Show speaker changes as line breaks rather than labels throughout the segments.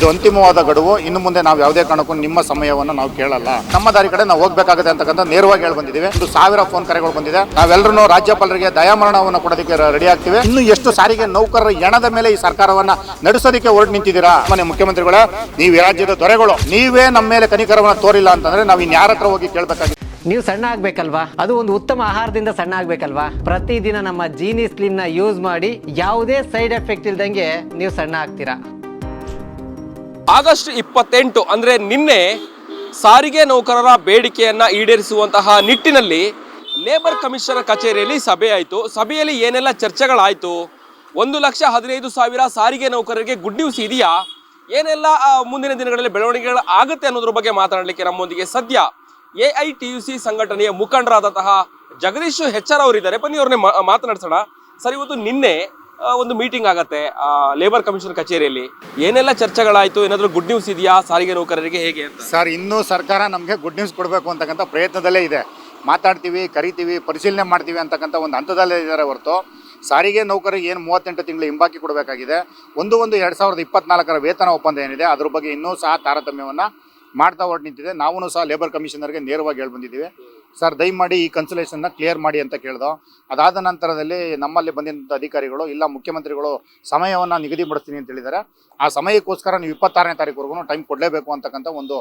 ಇದು ಅಂತಿಮವಾದ ಗಡುವು. ಇನ್ನು ಮುಂದೆ ನಾವು ಯಾವುದೇ ಕಾರಣಕ್ಕೂ ನಿಮ್ಮ ಸಮಯವನ್ನು ನಾವು ಕೇಳಲ್ಲ. ನಮ್ಮ ದಾರಿ ಕಡೆ ನಾವು ಹೋಗ್ಬೇಕಾಗುತ್ತೆ ಅಂತಕ್ಕಂಥ ನೇರವಾಗಿ ಹೇಳಿ ಬಂದಿದ್ದೀವಿ. ಒಂದು ಸಾವಿರ ಫೋನ್ ಕರೆಗಳು ಬಂದಿದೆ. ನಾವೆಲ್ಲರೂ ರಾಜ್ಯಪಾಲರಿಗೆ ದಯಾಮರಣವನ್ನು ಕೊಡೋದಕ್ಕೆ ರೆಡಿ ಆಗ್ತೀವಿ. ಇನ್ನು ಎಷ್ಟು ಸಾರಿಗೆ ನೌಕರರ ಎಣದ ಮೇಲೆ ಈ ಸರ್ಕಾರವನ್ನ ನಡೆಸೋದಕ್ಕೆ ಹೊರಟು ನಿಂತಿದ್ದೀರಾ? ಮನೆ ಮುಖ್ಯಮಂತ್ರಿಗಳ, ನೀವು ರಾಜ್ಯದ ದೊರೆಗಳು. ನೀವೇ ನಮ್ಮ ಮೇಲೆ ಕನಿಕರವನ್ನು ತೋರಿಲ್ಲ ಅಂತಂದ್ರೆ ನಾವು ಇನ್ಯಾರ ಹತ್ರ ಹೋಗಿ ಕೇಳಬೇಕಾಗಿದೆ
ನೀವು ಸಣ್ಣ ಆಗ್ಬೇಕಲ್ವಾ? ಅದು ಒಂದು ಉತ್ತಮ ಆಹಾರದಿಂದ ಸಣ್ಣ ಆಗ್ಬೇಕಲ್ವಾ? ಪ್ರತಿದಿನ ನಮ್ಮ ಜೀನಿ ನ ಯೂಸ್ ಮಾಡಿ ಯಾವುದೇ ಸೈಡ್ ಎಫೆಕ್ಟ್ ಇಲ್ದಂಗೆ ನೀವು ಸಣ್ಣ ಆಗ್ತೀರಾ?
ಆಗಸ್ಟ್ ಇಪ್ಪತ್ತೆಂಟು ಅಂದರೆ ನಿನ್ನೆ ಸಾರಿಗೆ ನೌಕರರ ಬೇಡಿಕೆಯನ್ನು ಈಡೇರಿಸುವಂತಹ ನಿಟ್ಟಿನಲ್ಲಿ ಲೇಬರ್ ಕಮಿಷನರ್ ಕಚೇರಿಯಲ್ಲಿ ಸಭೆ ಆಯಿತು. ಸಭೆಯಲ್ಲಿ ಏನೆಲ್ಲ ಚರ್ಚೆಗಳಾಯಿತು? ಒಂದು ಲಕ್ಷ ಹದಿನೈದು ಸಾವಿರ ಸಾರಿಗೆ ನೌಕರರಿಗೆ ಗುಡ್ ನ್ಯೂಸ್ ಇದೆಯಾ? ಏನೆಲ್ಲ ಮುಂದಿನ ದಿನಗಳಲ್ಲಿ ಬೆಳವಣಿಗೆಗಳು ಆಗುತ್ತೆ ಅನ್ನೋದ್ರ ಬಗ್ಗೆ ಮಾತನಾಡಲಿಕ್ಕೆ ನಮ್ಮೊಂದಿಗೆ ಸದ್ಯ A I T U C ಸಂಘಟನೆಯ ಮುಖಂಡರಾದಂತಹ ಜಗದೀಶ್ ಹೆಚ್ಆರ್ ಅವರಿದ್ದಾರೆ. ಬನ್ನಿ ಅವ್ರನ್ನೇ ಮಾತನಾಡ್ಸೋಣ. ಸರ್, ಇವತ್ತು ನಿನ್ನೆ ಒಂದು ಮೀಟಿಂಗ್ ಆಗತ್ತೆ ಲೇಬರ್ ಕಮಿಷನ್ ಕಚೇರಿಯಲ್ಲಿ. ಏನೆಲ್ಲ ಚರ್ಚೆಗಳಾಯ್ತು? ಏನಾದರೂ ಗುಡ್ ನ್ಯೂಸ್ ಇದೆಯಾ? ಸಾರಿಗೆ ನೌಕರರಿಗೆ ಹೇಗೆ
ಸರ್, ಇನ್ನೂ ಸರ್ಕಾರ ನಮಗೆ ಗುಡ್ ನ್ಯೂಸ್ ಕೊಡಬೇಕು ಅಂತಕ್ಕಂಥ ಪ್ರಯತ್ನದಲ್ಲೇ ಇದೆ. ಮಾತಾಡ್ತೀವಿ, ಕರಿತೀವಿ, ಪರಿಶೀಲನೆ ಮಾಡ್ತೀವಿ ಅಂತಕ್ಕಂಥ ಒಂದು ಹಂತದಲ್ಲೇ ಇದ್ದಾರೆ ಹೊರತು. ಸಾರಿಗೆ ನೌಕರಿಗೆ ಏನು ಮೂವತ್ತೆಂಟು ತಿಂಗಳು ಹಿಂಬಾಕಿ ಕೊಡಬೇಕಾಗಿದೆ. ಒಂದು ಒಂದು ಎರಡು ಸಾವಿರದ ಇಪ್ಪತ್ನಾಲ್ಕರ ವೇತನ ಒಪ್ಪಂದ ಏನಿದೆ, ಅದ್ರ ಬಗ್ಗೆ ಇನ್ನೂ ಸಹ ತಾರತಮ್ಯವನ್ನು ಮಾಡ್ತಾ ಹೊರಟು ನಿಂತಿದೆ. ನಾವು ಸಹ ಲೇಬರ್ ಕಮಿಷನರ್ಗೆ ನೇರವಾಗಿ ಹೇಳಿ ಬಂದಿದ್ದೀವಿ ಸರ್, ದಯಮಾಡಿ ಈ ಕನ್ಸಲೇಷನ್ನ ಕ್ಲಿಯರ್ ಮಾಡಿ ಅಂತ ಕೇಳ್ದೋ. ಅದಾದ ನಂತರದಲ್ಲಿ ನಮ್ಮಲ್ಲಿ ಬಂದಿದ್ದಂಥ ಅಧಿಕಾರಿಗಳು, ಇಲ್ಲ ಮುಖ್ಯಮಂತ್ರಿಗಳು ಸಮಯವನ್ನು ನಿಗದಿಪಡಿಸ್ತೀನಿ ಅಂತ ಹೇಳಿದ್ದಾರೆ. ಆ ಸಮಯಕ್ಕೋಸ್ಕರ ನೀವು ಇಪ್ಪತ್ತಾರನೇ ತಾರೀಕುವರೆಗೂ ಟೈಮ್ ಕೊಡಲೇಬೇಕು ಅಂತಕ್ಕಂಥ ಒಂದು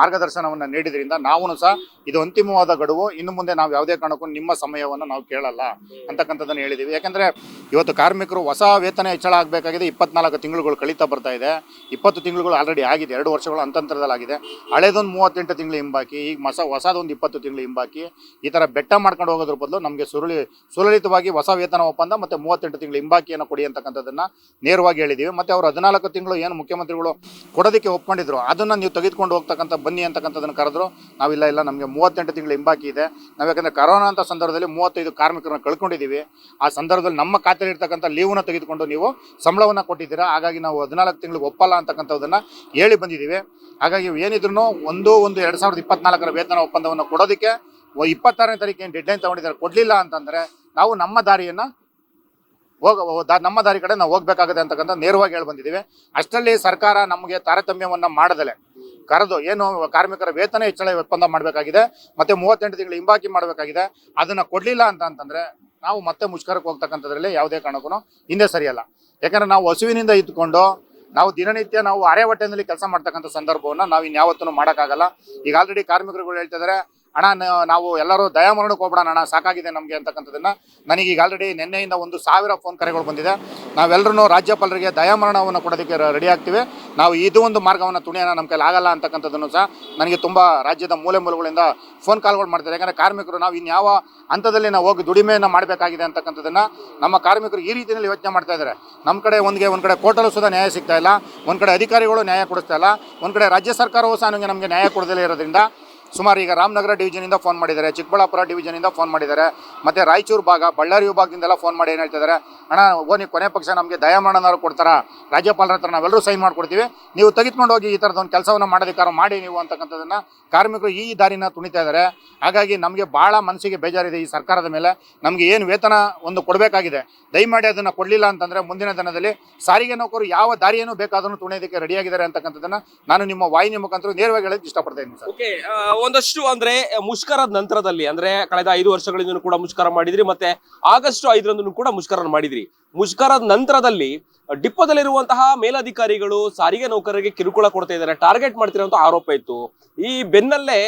ಮಾರ್ಗದರ್ಶನವನ್ನು ನೀಡಿದ್ರಿಂದ ನಾವು ಸಹ ಇದು ಅಂತಿಮವಾದ ಗಡುವು. ಇನ್ನು ಮುಂದೆ ನಾವು ಯಾವುದೇ ಕಾರಣಕ್ಕೂ ನಿಮ್ಮ ಸಮಯವನ್ನು ನಾವು ಕೇಳಲ್ಲ ಅಂತಕ್ಕಂಥದ್ದನ್ನು ಹೇಳಿದ್ದೀವಿ. ಯಾಕೆಂದರೆ ಇವತ್ತು ಕಾರ್ಮಿಕರು ಹೊಸ ವೇತನ ಹೆಚ್ಚಳ ಆಗಬೇಕಾಗಿದೆ. ಇಪ್ಪತ್ನಾಲ್ಕು ತಿಂಗಳುಗಳು ಕಳೀತಾ ಬರ್ತಾ ಇದೆ. ಇಪ್ಪತ್ತು ತಿಂಗಳುಗಳು ಆಲ್ರೆಡಿ ಆಗಿದೆ. ಎರಡು ವರ್ಷಗಳು ಅಂತಂತರದಲ್ಲಾಗಿದೆ ಹಳೇದೊಂದು ಮೂವತ್ತೆಂಟು ತಿಂಗಳು ಹಿಂಬಾಕಿ, ಈಗ ಹೊಸ ಹೊಸದೊಂದು ಇಪ್ಪತ್ತು ತಿಂಗಳು ಹಿಂಬಾಕಿ. ಈ ಥರ ಬೆಟ್ಟ ಮಾಡ್ಕೊಂಡು ಹೋಗೋದ್ರ ಬದಲು ನಮಗೆ ಸುರುಳಿ, ಸುಲಲಿತವಾಗಿ ಹೊಸ ವೇತನ ಒಪ್ಪಂದ ಮತ್ತು ಮೂವತ್ತೆಂಟು ತಿಂಗಳು ಹಿಂಬಾಕಿಯನ್ನು ಕೊಡಿ ಅಂತಕ್ಕಂಥದ್ದನ್ನು ನೇರವಾಗಿ ಹೇಳಿದ್ದೀವಿ ಮತ್ತು ಅವರು ಹದಿನಾಲ್ಕು ತಿಂಗಳು ಏನು ಮುಖ್ಯಮಂತ್ರಿಗಳು ಕೊಡೋದಕ್ಕೆ ಒಪ್ಕೊಂಡಿದ್ರು, ಅದನ್ನು ನೀವು ತೆಗೆದುಕೊಂಡು ಹೋಗ್ತಕ್ಕಂಥ ಬನ್ನಿ ಅಂತಕ್ಕಂಥದ್ದನ್ನು ಕರೆದ್ರು. ನಾವಿಲ್ಲ ಇಲ್ಲ ನಮಗೆ ಮೂವತ್ತೆಂಟು ತಿಂಗಳು ಹಿಂಬಾಕಿ ಇದೆ. ನಾವು ಯಾಕಂದರೆ ಕರೋನಾ ಅಂತ ಸಂದರ್ಭದಲ್ಲಿ ಮೂವತ್ತೈದು ಕಾರ್ಮಿಕರನ್ನ ಕಳ್ಕೊಂಡಿದ್ದೀವಿ ಆ ಸಂದರ್ಭದಲ್ಲಿ ನಮ್ಮ ಖಾತೆಯಲ್ಲಿ ಇರ್ತಕ್ಕಂಥ ಲೀವನ್ನು ತೆಗೆದುಕೊಂಡು ನೀವು ಸಂಬಳವನ್ನು ಕೊಟ್ಟಿದ್ದೀರಾ. ಹಾಗಾಗಿ ನಾವು ಹದಿನಾಲ್ಕು ತಿಂಗಳು ಒಪ್ಪಲ್ಲ ಅಂತಕ್ಕಂಥದ್ದನ್ನು ಹೇಳಿ ಬಂದಿದ್ದೀವಿ ಹಾಗಾಗಿ ಏನಿದ್ರು ಒಂದು ಒಂದು, ಎರಡು ಸಾವಿರದ ಇಪ್ಪತ್ತ್ನಾಲ್ಕರ ವೇತನ ಒಪ್ಪಂದವನ್ನು ಕೊಡೋದಕ್ಕೆ ಇಪ್ಪತ್ತಾರನೇ ತಾರೀಕು ಏನು ಡೆಡ್ಲೈನ್ ತಗೊಂಡಿದ್ದಾರೆ ಕೊಡಲಿಲ್ಲ ಅಂತಂದರೆ ನಾವು ನಮ್ಮ ದಾರಿಯನ್ನು ಹೋಗ ನಮ್ಮ ದಾರಿ ಕಡೆ ನಾವು ಹೋಗ್ಬೇಕಾಗುತ್ತೆ ಅಂತಕ್ಕಂಥ ನೇರವಾಗಿ ಹೇಳಿ ಬಂದಿದ್ದೀವಿ. ಅಷ್ಟರಲ್ಲಿ ಸರ್ಕಾರ ನಮಗೆ ತಾರತಮ್ಯವನ್ನು ಮಾಡದಲೆ. ಕರೆದು ಏನು ಕಾರ್ಮಿಕರ ವೇತನ ಹೆಚ್ಚಳ ಒಪ್ಪಂದ ಮಾಡಬೇಕಾಗಿದೆ, ಮತ್ತೆ ಮೂವತ್ತೆಂಟು ತಿಂಗಳು ಹಿಂಬಾಕಿ ಮಾಡಬೇಕಾಗಿದೆ, ಅದನ್ನು ಕೊಡಲಿಲ್ಲ ಅಂತ ಅಂತಂದರೆ ನಾವು ಮತ್ತೆ ಮುಷ್ಕರಕ್ಕೆ ಹೋಗ್ತಕ್ಕಂಥದ್ರಲ್ಲಿ ಯಾವುದೇ ಕಾರಣಕ್ಕೂ ಹಿಂದೆ ಸರಿಯಲ್ಲ. ಯಾಕಂದರೆ ನಾವು ಹಸುವಿನಿಂದ ಇದ್ದುಕೊಂಡು ನಾವು ದಿನನಿತ್ಯ ನಾವು ಅರೆ ಹೊಟ್ಟೆನಲ್ಲಿ ಕೆಲಸ ಮಾಡ್ತಕ್ಕಂಥ ಸಂದರ್ಭವನ್ನು ನಾವು ಇನ್ಯಾವತ್ತೂ ಮಾಡೋಕ್ಕಾಗಲ್ಲ. ಈಗ ಆಲ್ರೆಡಿ ಕಾರ್ಮಿಕರುಗಳು ಹೇಳ್ತಿದ್ದಾರೆ ಅಣ್ಣ ನಾವು ಎಲ್ಲರೂ ದಯಾಮರಣಕ್ಕೆ ಹೋಗ್ಬಿಡೋಣ ಅಣ್ಣ, ಸಾಕಾಗಿದೆ ನಮಗೆ ಅಂತಕ್ಕಂಥದ್ದನ್ನ. ನನಗೆ ಈಗ ಆಲ್ರೆಡಿ ನಿನ್ನೆಯಿಂದ ಒಂದು ಸಾವಿರ ಫೋನ್ ಕರೆಗಳು ಬಂದಿದೆ. ನಾವೆಲ್ಲರೂ ರಾಜ್ಯಪಾಲರಿಗೆ ದಯಾಮರಣವನ್ನು ಕೊಡೋದಕ್ಕೆ ರೆಡಿ ಆಗ್ತೀವಿ. ನಾವು ಇದು ಒಂದು ಮಾರ್ಗವನ್ನು ತುಣಿಯನ್ನು ನಮ್ಮ ಕೈಲಿ ಆಗಲ್ಲ ಅಂತಕ್ಕಂಥದ್ದನ್ನು ಸಹ ನನಗೆ ತುಂಬ ರಾಜ್ಯದ ಮೂಲೆ ಮೂಲೆಗಳಿಂದ ಫೋನ್ ಕಾಲ್ಗಳು ಮಾಡ್ತಾರೆ ಯಾಕಂದರೆ ಕಾರ್ಮಿಕರು ನಾವು ಇನ್ಯಾವ ಹಂತದಲ್ಲಿ ನಾವು ಹೋಗಿ ದುಡಿಮೆಯನ್ನು ಮಾಡಬೇಕಾಗಿದೆ ಅಂತಕ್ಕಂಥದ್ದನ್ನು ನಮ್ಮ ಕಾರ್ಮಿಕರು ಈ ರೀತಿಯಲ್ಲಿ ಯೋಚನೆ ಮಾಡ್ತಾ ಇದ್ದಾರೆ. ನಮ್ಮ ಕಡೆ ಒಂದಿಗೆ ಒಂದು ಕಡೆ ಕೋರ್ಟಲ್ಲೂ ಸಹ ನ್ಯಾಯ ಸಿಗ್ತಾ ಇಲ್ಲ. ಒಂದು ಕಡೆ ಅಧಿಕಾರಿಗಳು ನ್ಯಾಯ ಕೊಡಿಸ್ತಾ ಇಲ್ಲ. ಒಂದು ಕಡೆ ರಾಜ್ಯ ಸರ್ಕಾರವೂ ಸಹ ನಮಗೆ ನಮಗೆ ನ್ಯಾಯ ಕೊಡದಲ್ಲೇ ಇರೋದ್ರಿಂದ ಸುಮಾರು ಈಗ ರಾಮನಗರ ಡಿವಿಷನಿಂದ ಫೋನ್ ಮಾಡಿದ್ದಾರೆ, ಚಿಕ್ಕಬಳ್ಳಾಪುರ ಡಿವಿಷನಿಂದ ಫೋನ್ ಮಾಡಿದ್ದಾರೆ, ಮತ್ತು ರಾಯಚೂರು ಭಾಗ, ಬಳ್ಳಾರಿ ವಿಭಾಗದಿಂದೆಲ್ಲ ಫೋನ್ ಮಾಡಿ ಏನು ಹೇಳ್ತಿದ್ದಾರೆ, ಅಣ್ಣ ಓ ನೀವು ಕೊನೆ ಪಕ್ಷ ನಮಗೆ ದಯಾಮರಣನವರು ಕೊಡ್ತಾರ, ರಾಜ್ಯಪಾಲರ ಹತ್ರ ನಾವೆಲ್ಲರೂ ಸೈನ್ ಮಾಡ್ಕೊಡ್ತೀವಿ, ನೀವು ತೆಗೆದುಕೊಂಡು ಹೋಗಿ ಈ ಥರದ ಒಂದು ಕೆಲಸವನ್ನು ಮಾಡೋದಕ್ಕಾರ ಮಾಡಿ ನೀವು ಅಂತಕ್ಕಂಥದ್ದನ್ನು ಕಾರ್ಮಿಕರು ಈ ದಾರಿನ ತುಣಿತಾ ಇದ್ದಾರೆ. ಹಾಗಾಗಿ ನಮಗೆ ಭಾಳ ಮನಸ್ಸಿಗೆ ಬೇಜಾರಿದೆ ಈ ಸರ್ಕಾರದ ಮೇಲೆ, ನಮಗೆ ಏನು ವೇತನ ಒಂದು ಕೊಡಬೇಕಾಗಿದೆ, ದಯಮಾಡಿ ಅದನ್ನು ಕೊಡಲಿಲ್ಲ ಅಂತಂದರೆ ಮುಂದಿನ ದಿನದಲ್ಲಿ ಸಾರಿಗೆ ನೌಕರು ಯಾವ ದಾರಿಯನ್ನು ಬೇಕಾದರೂ ತುಣಿಯೋದಕ್ಕೆ ರೆಡಿಯಾಗಿದ್ದಾರೆ ಅಂತಕ್ಕಂಥದ್ದನ್ನು ನಾನು ನಿಮ್ಮ ವಾಹಿನಿ ಮುಖಾಂತರ ನೇರವಾಗಿ ಹೇಳೋಕ್ಕೆ ಇಷ್ಟಪಡ್ತಾ ಇದ್ದೀನಿ ಸರ್.
ಒಂದಷ್ಟು ಅಂದ್ರೆ ಮುಷ್ಕರದ ನಂತರದಲ್ಲಿ, ಅಂದ್ರೆ ಕಳೆದ ಐದು ವರ್ಷಗಳಿಂದ ಕೂಡ ಮುಷ್ಕರ ಮಾಡಿದ್ರಿ, ಮತ್ತೆ ಆಗಸ್ಟ್ ಐದರಂದು ಕೂಡ ಮುಷ್ಕರ ಮಾಡಿದ್ರಿ. ಮುಷ್ಕರದ ನಂತರದಲ್ಲಿ ಡಿಪ್ಪೋದಲ್ಲಿರುವಂತಹ ಮೇಲಧಿಕಾರಿಗಳು ಸಾರಿಗೆ ನೌಕರರಿಗೆ ಕಿರುಕುಳ ಕೊಡ್ತಾ ಇದ್ದಾರೆ. ಟಾರ್ಗೆಟ್ ಮಾಡ್ತಿರೋ ಆರೋಪ ಇತ್ತು. ಈ ಬೆನ್ನಲ್ಲೇ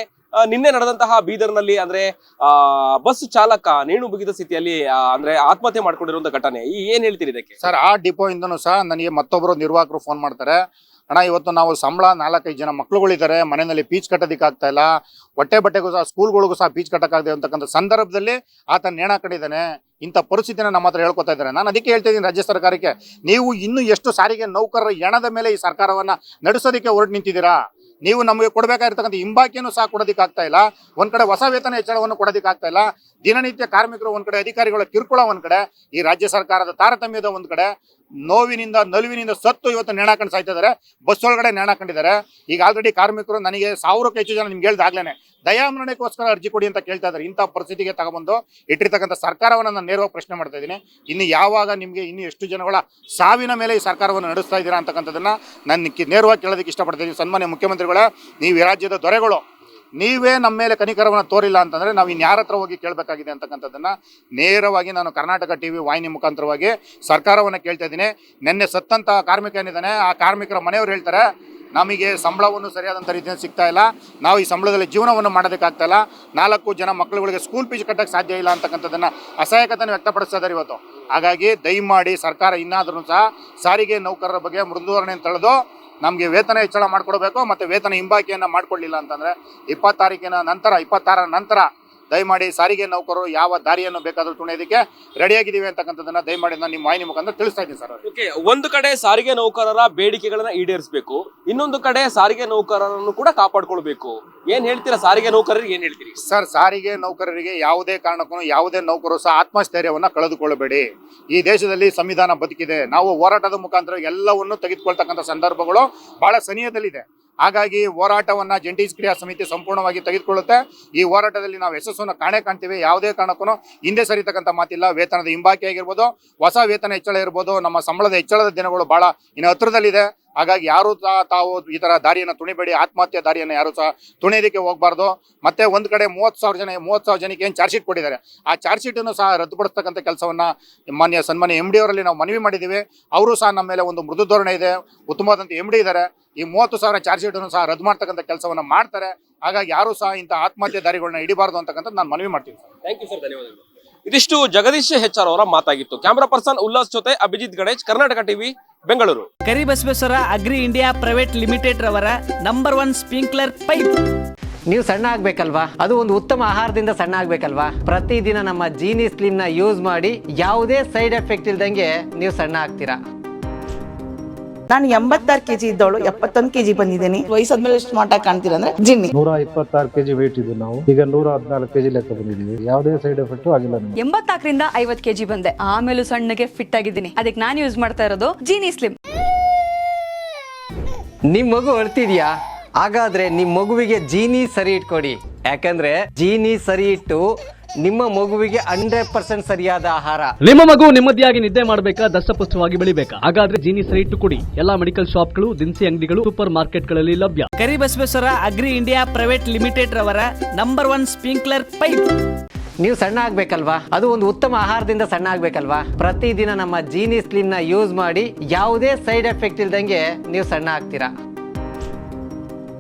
ನಿನ್ನೆ ನಡೆದಂತಹ ಬೀದರ್ನಲ್ಲಿ ಅಂದ್ರೆ, ಆ, ಬಸ್ ಚಾಲಕ ನೇಣು ಬಿಗಿದ ಸ್ಥಿತಿಯಲ್ಲಿ ಅಂದ್ರೆ ಆತ್ಮಹತ್ಯೆ ಮಾಡ್ಕೊಂಡಿರುವಂತ ಘಟನೆ. ಈ ಏನ್ ಹೇಳ್ತೀರಿ ಇದಕ್ಕೆ?
ಸರ್, ಆ ಡಿಪೋ ಇಂದನೂ ಸಹ ನನಗೆ ಮತ್ತೊಬ್ಬರು ನಿರ್ವಾಹಕರು ಫೋನ್ ಮಾಡ್ತಾರೆ. ಅಣ್ಣ, ಇವತ್ತು ನಾವು ಸಂಬಳ ನಾಲ್ಕೈದು ಜನ ಮಕ್ಳುಗಳಿದ್ದಾರೆ, ಮನೆಯಲ್ಲಿ ಪೀಚ್ ಕಟ್ಟೋದಕ್ಕಾಗ್ತಾ ಇಲ್ಲ. ಹೊಟ್ಟೆ ಬಟ್ಟೆಗೂ ಸಹ ಸ್ಕೂಲ್ಗಳಿಗೂ ಸಹ ಪೀಚ್ ಕಟ್ಟಕ್ಕಾಗದೆ ಅಂತಕ್ಕಂಥ ಸಂದರ್ಭದಲ್ಲಿ ಆತ ನೇಣ ಕಟ್ಟಿದ್ದಾನೆ ಇಂಥ ಪರಿಸ್ಥಿತಿನ ನಮ್ಮ ಹತ್ರ ಹೇಳ್ಕೊತಾ ಇದ್ದಾರೆ. ನಾನು ಅದಕ್ಕೆ ಹೇಳ್ತಾ ಇದ್ದೀನಿ ರಾಜ್ಯ ಸರ್ಕಾರಕ್ಕೆ, ನೀವು ಇನ್ನೂ ಎಷ್ಟು ಸಾರಿಗೆ ನೌಕರರ ಎಣದ ಮೇಲೆ ಈ ಸರ್ಕಾರವನ್ನ ನಡೆಸೋದಕ್ಕೆ ಹೊರಟು ನಿಂತಿದ್ದೀರಾ? ನೀವು ನಮಗೆ ಕೊಡಬೇಕಾಗಿರ್ತಕ್ಕಂಥ ಹಿಂಬಾಕಿಯನ್ನು ಸಹ ಕೊಡೋದಕ್ಕೆ ಆಗ್ತಾ ಇಲ್ಲ. ಒಂದ್ ಕಡೆ ಹೊಸ ವೇತನ ಹೆಚ್ಚಳವನ್ನು ಕೊಡೋದಕ್ಕೆ ಆಗ್ತಾ ಇಲ್ಲ. ದಿನನಿತ್ಯ ಕಾರ್ಮಿಕರು ಒಂದ್ ಕಡೆ, ಅಧಿಕಾರಿಗಳ ಕಿರುಕುಳ ಒಂದ್ ಕಡೆ, ಈ ರಾಜ್ಯ ಸರ್ಕಾರದ ತಾರತಮ್ಯದ ಒಂದ್ ಕಡೆ. ನೋವಿನಿಂದ, ನಲುವಿನಿಂದ ಸತ್ತು ಇವತ್ತು ನೇಣಾಕೊಂಡು ಸಾಯ್ತಾ ಇದ್ದಾರೆ ಬಸ್ ಒಳಗಡೆ ನೇಣಾಕೊಂಡಿದ್ದಾರೆ. ಈಗ ಆಲ್ರೆಡಿ ಕಾರ್ಮಿಕರು ನನಗೆ ಸಾವಿರಕ್ಕೂ ಹೆಚ್ಚು ಜನ ನಿಮ್ಗೆ ಹೇಳ್ದಾಗ್ಲೇನೆ ದಯಾಮರಣೆಗೋಸ್ಕರ ಅರ್ಜಿ ಕೊಡಿ ಅಂತ ಕೇಳ್ತಾ ಇದ್ದಾರೆ ಇಂಥ ಪರಿಸ್ಥಿತಿಗೆ ತಗೊಬಂದು ಇಟ್ಟಿರ್ತಕ್ಕಂಥ ಸರ್ಕಾರವನ್ನು ನಾನು ನೇರವಾಗಿ ಪ್ರಶ್ನೆ ಮಾಡ್ತಾ ಇದ್ದೀನಿ. ಇನ್ನು ಯಾವಾಗ ನಿಮಗೆ ಇನ್ನು ಎಷ್ಟು ಜನಗಳ ಸಾವಿನ ಮೇಲೆ ಈ ಸರ್ಕಾರವನ್ನು ನಡೆಸ್ತಾ ಇದ್ದೀರಾ ಅಂತಕ್ಕಂಥದ್ದನ್ನು ನಾನು ನೇರವಾಗಿ ಕೇಳೋದಕ್ಕೆ ಇಷ್ಟಪಡ್ತೀನಿ ಸನ್ಮಾನ್ಯ ಮುಖ್ಯಮಂತ್ರಿಗಳ, ನೀವು ರಾಜ್ಯದ ದೊರೆಗಳು ನೀವೇ ನಮ್ಮ ಮೇಲೆ ಕನಿಕರವನ್ನು ತೋರಿಲ್ಲ ಅಂತಂದರೆ ನಾವು ಇನ್ಯಾರ ಹತ್ರ ಹೋಗಿ ಕೇಳಬೇಕಾಗಿದೆ ಅಂತಕ್ಕಂಥದ್ದನ್ನು ನೇರವಾಗಿ ನಾನು ಕರ್ನಾಟಕ ಟಿ ವಿ ವಾಹಿನಿ ಮುಖಾಂತರವಾಗಿ ಸರ್ಕಾರವನ್ನು ಕೇಳ್ತಾ ಇದ್ದೀನಿ. ನಿನ್ನೆ ಸತ್ತಂತ ಕಾರ್ಮಿಕ ಏನಿದ್ದಾನೆ, ಆ ಕಾರ್ಮಿಕರ ಮನೆಯವರು ಹೇಳ್ತಾರೆ, ನಮಗೆ ಸಂಬಳವನ್ನು ಸರಿಯಾದಂಥ ರೀತಿಯಲ್ಲಿ ಸಿಗ್ತಾ ಇಲ್ಲ, ನಾವು ಈ ಸಂಬಳದಲ್ಲಿ ಜೀವನವನ್ನು ಮಾಡೋದಕ್ಕಾಗ್ತಾ ಇಲ್ಲ, ನಾಲ್ಕು ಜನ ಮಕ್ಕಳುಗಳಿಗೆ ಸ್ಕೂಲ್ ಫೀಸ್ ಕಟ್ಟಕ್ಕೆ ಸಾಧ್ಯ ಇಲ್ಲ ಅಂತಕ್ಕಂಥದ್ದನ್ನು ಅಸಹಾಯಕತೆಯನ್ನು ವ್ಯಕ್ತಪಡಿಸ್ತಾ ಇದ್ದಾರೆ ಇವತ್ತು. ಹಾಗಾಗಿ ದಯಮಾಡಿ ಸರ್ಕಾರ ಇನ್ನಾದರೂ ಸಹ ಸಾರಿಗೆ ನೌಕರರ ಬಗ್ಗೆ ಮೃದುವರಣೆಯನ್ನು ತಳೆದು ನಮಗೆ ವೇತನ ಹೆಚ್ಚಳ ಮಾಡಿಕೊಡ್ಬೇಕು ಮತ್ತು ವೇತನ ಹಿಂಬಾಕಿಯನ್ನು ಮಾಡಿಕೊಳ್ಳಿಲ್ಲ ಅಂತಂದರೆ ಇಪ್ಪತ್ತು ತಾರೀಕಿನ ನಂತರ ಇಪ್ಪತ್ತಾರ ನಂತರ ದಯಮಾಡಿ ಸಾರಿಗೆ ನೌಕರರು ಯಾವ ದಾರಿಯನ್ನು ಬೇಕಾದರೂ ತುಣಿಯೋದಕ್ಕೆ ರೆಡಿಯಾಗಿದ್ದೀವಿ ಅಂತಕ್ಕಂಥದ್ದನ್ನ ದಯಮಾಡಿ ನಾನು ನಿಮ್ಮ ವಾಹಿನಿ ಮುಖಾಂತರ ತಿಳಿಸ್ತಾ ಇದ್ದೀನಿ ಸರ್
ಓಕೆ ಒಂದು ಕಡೆ ಸಾರಿಗೆ ನೌಕರರ ಬೇಡಿಕೆಗಳನ್ನ ಈಡೇರಿಸಬೇಕು ಇನ್ನೊಂದು ಕಡೆ ಸಾರಿಗೆ ನೌಕರರನ್ನು ಕೂಡ ಕಾಪಾಡ್ಕೊಳ್ಬೇಕು. ಏನ್ ಹೇಳ್ತೀರಾ ಸಾರಿಗೆ ನೌಕರರಿಗೆ ಏನ್ ಹೇಳ್ತೀರಿ?
ಸರ್ ಸಾರಿಗೆ ನೌಕರರಿಗೆ ಯಾವುದೇ ಕಾರಣಕ್ಕೂ ಯಾವುದೇ ನೌಕರು ಸಹ ಆತ್ಮಸ್ಥೈರ್ಯವನ್ನ ಕಳೆದುಕೊಳ್ಳಬೇಡಿ ಈ ದೇಶದಲ್ಲಿ ಸಂವಿಧಾನ ಬದುಕಿದೆ. ನಾವು ಹೋರಾಟದ ಮುಖಾಂತರ ಎಲ್ಲವನ್ನು ತೆಗೆದುಕೊಳ್ತಕ್ಕಂಥ ಸಂದರ್ಭಗಳು ಬಹಳ ಸನಿಹದಲ್ಲಿದೆ. ಹಾಗಾಗಿ ಹೋರಾಟವನ್ನ ಜಂಟಿ ಕ್ರಿಯಾ ಸಮಿತಿ ಸಂಪೂರ್ಣವಾಗಿ ತೆಗೆದುಕೊಳ್ಳುತ್ತೆ. ಈ ಹೋರಾಟದಲ್ಲಿ ನಾವು ಯಶಸ್ಸನ್ನು ಕಾಣೆ ಕಾಣ್ತೀವಿ. ಯಾವುದೇ ಕಾರಣಕ್ಕೂ ಹಿಂದೆ ಸರಿತಕ್ಕಂಥ ಮಾತಿಲ್ಲ. ವೇತನದ ಹಿಂಬಾಕಿ ಆಗಿರ್ಬೋದು ಹೊಸ ವೇತನ ಹೆಚ್ಚಳ ಇರ್ಬೋದು, ನಮ್ಮ ಸಂಬಳದ ಹೆಚ್ಚಳದ ದಿನಗಳು ಬಹಳ ಇನ್ನು ಹತ್ರದಲ್ಲಿದೆ. ಹಾಗಾಗಿ ಯಾರು ಸಹ ತಾವು ಈ ತರ ದಾರಿಯನ್ನು ತುಣಿಬೇಡಿ, ಆತ್ಮಹತ್ಯೆ ದಾರಿಯನ್ನು ಯಾರು ಸಹ ತುಣಿಯೋದಕ್ಕೆ ಹೋಗಬಾರ್ದು. ಮತ್ತೆ ಒಂದು ಕಡೆ ಮೂವತ್ತು ಸಾವಿರ ಜನ, ಮೂವತ್ತು ಸಾವಿರ ಜನಕ್ಕೆ ಏನು ಚಾರ್ಜ್ ಶೀಟ್ ಕೊಟ್ಟಿದ್ದಾರೆ? ಆ ಚಾರ್ಜ್ ಶೀಟನ್ನು ಸಹ ರದ್ದುಪಡಿಸ್ತಕ್ಕಂಥ ಕೆಲಸವನ್ನ ಮಾನ್ಯ ಸನ್ಮಾನ್ಯ ಎಂ ಡಿ ಅವರಲ್ಲಿ ನಾವು ಮನವಿ ಮಾಡಿದ್ದೀವಿ. ಅವರು ಸಹ ನಮ್ಮ ಮೇಲೆ ಒಂದು ಮೃದು ಧೋರಣೆ ಇದೆ. ಉತ್ತಮವಾದಂಥ ಎಂ ಡಿ ಇದ್ದಾರೆ. ಈ ಮೂವತ್ತು ಸಾವಿರ ಚಾರ್ಜ್ ಶೀಟನ್ನು ಸಹ ರದ್ದು ಮಾಡ್ತಕ್ಕಂಥ ಕೆಲಸವನ್ನ ಮಾಡ್ತಾರೆ. ಹಾಗಾಗಿ ಯಾರು ಸಹ ಇಂಥ ಆತ್ಮಹತ್ಯೆ ದಾರಿಗಳನ್ನ ಹಿಡಿಬಾರ್ದು ಅಂತಕ್ಕಂಥ ನಾನು ಮನವಿ ಮಾಡ್ತೀನಿ ಸರ್.
ಥ್ಯಾಂಕ್ ಯು ಸರ್ ಧನ್ಯವಾದಗಳು. ಇದಿಷ್ಟು ಜಗದೀಶ್ ಹೆಚ್ಆರ್ ಅವರ ಮಾತಾಗಿತ್ತು. ಕ್ಯಾಮರಾ ಪರ್ಸನ್ ಉಲ್ಲಾಸ್ ಜೊತೆ Abhijit Ganesh Karnataka TV Bengaluru.
Karibasaveshwara agri India private limited ರವರ ನಂಬರ್ ಒನ್ ಸ್ಪ್ರಿಂಕ್ಲರ್ ಪೈಪ್.
ನೀವು ಸಣ್ಣ ಆಗ್ಬೇಕಲ್ವಾ? ಅದು ಒಂದು ಉತ್ತಮ ಆಹಾರದಿಂದ ಸಣ್ಣ ಆಗ್ಬೇಕಲ್ವಾ? ಪ್ರತಿದಿನ ನಮ್ಮ ಜೀನಿ ಸ್ಲಿಮ್ನ ಯೂಸ್ ಮಾಡಿ ಯಾವುದೇ ಸೈಡ್ ಎಫೆಕ್ಟ್ ಇಲ್ದಂಗೆ ನೀವು ಸಣ್ಣ ಆಗ್ತೀರಾ?
ನಾನು ಎಂಬತ್ತಾರು ಕೆಜಿ ಇದ್ದವಳು ಎಪ್ಪತ್ತೊಂದು ಕೆಜಿ ಬಂದಿದ್ದೀನಿ. ವಯಸ್ಸಾದ್ಮೇಲೆ ಸ್ಮಾರ್ಟ್ ಆಗಿ ಕಾಣ್ತೀರ ಅಂದ್ರೆ ಜಿನ್ನಿ.
ನೂರ ಇಪ್ಪತ್ತಾರು ಕೆಜಿ ವೇಟ್ ಇದ್ದು ನಾವು. ಈಗ ನೂರ ಹದಿನಾಲ್ಕು ಕೆಜಿ ಲೆಕ್ಕ ಬಂದಿದ್ದೀವಿ. ಯಾವುದೇ ಸೈಡ್ ಎಫೆಕ್ಟ್ ಆಗಿಲ್ಲ ನಮಗೆ.
ಎಂಬತ್ತಾಕರಿಂದ ಐವತ್ ಕೆಜಿ ಬಂದೆ. ಆಮೇಲೆ ಸಣ್ಣಗೆ ಫಿಟ್ ಆಗಿದ್ದೀನಿ. ಅದಕ್ಕೆ ನಾನು ಯೂಸ್ ಮಾಡ್ತಾ ಇರೋದು ಜೀನಿ ಸ್ಲಿಮ್
ನಿಮ್ ಮಗು ಅಳ್ತಿದ್ಯಾ? ಹಾಗಾದ್ರೆ ನಿಮ್ ಮಗುವಿಗೆ ಜೀನಿ ಸರಿ ಇಟ್ಕೊಡಿ. ಯಾಕಂದ್ರೆ ಜೀನಿ ಸರಿ ಇಟ್ಟು ನಿಮ್ಮ ಮಗುವಿಗೆ ಹಂಡ್ರೆಡ್ ಪರ್ಸೆಂಟ್ ಸರಿಯಾದ ಆಹಾರ.
ನಿಮ್ಮ ಮಗು ನೆಮ್ಮದಿಯಾಗಿ ನಿದ್ದೆ ಮಾಡಬೇಕಾ ದಷ್ಟಪುಷ್ಟವಾಗಿ ಬೆಳಿಬೇಕಾ? ಹಾಗಾದ್ರೆ ಜೀನಿ ಸರಿ ಇಟ್ಟು ಕೊಡಿ. ಎಲ್ಲಾ ಮೆಡಿಕಲ್ ಶಾಪ್ಗಳು ದಿನಸಿ ಅಂಗಡಿಗಳು ಸೂಪರ್ ಮಾರ್ಕೆಟ್ಗಳಲ್ಲಿ ಲಭ್ಯ.
Karibasaveshwara agri India private limited ರವರ ನಂಬರ್ ಒನ್ ಸ್ಪ್ರಿಂಕ್ಲರ್ ಪೈಪ್.
ನೀವು ಸಣ್ಣ ಆಗ್ಬೇಕಲ್ವಾ? ಅದು ಒಂದು ಉತ್ತಮ ಆಹಾರದಿಂದ ಸಣ್ಣ ಆಗ್ಬೇಕಲ್ವಾ? ಪ್ರತಿದಿನ ನಮ್ಮ ಜೀನಿ ಸ್ಲಿಮ್ನ ಯೂಸ್ ಮಾಡಿ ಯಾವುದೇ ಸೈಡ್ ಎಫೆಕ್ಟ್ ಇಲ್ದಂಗೆ ನೀವು ಸಣ್ಣ ಆಗ್ತೀರಾ?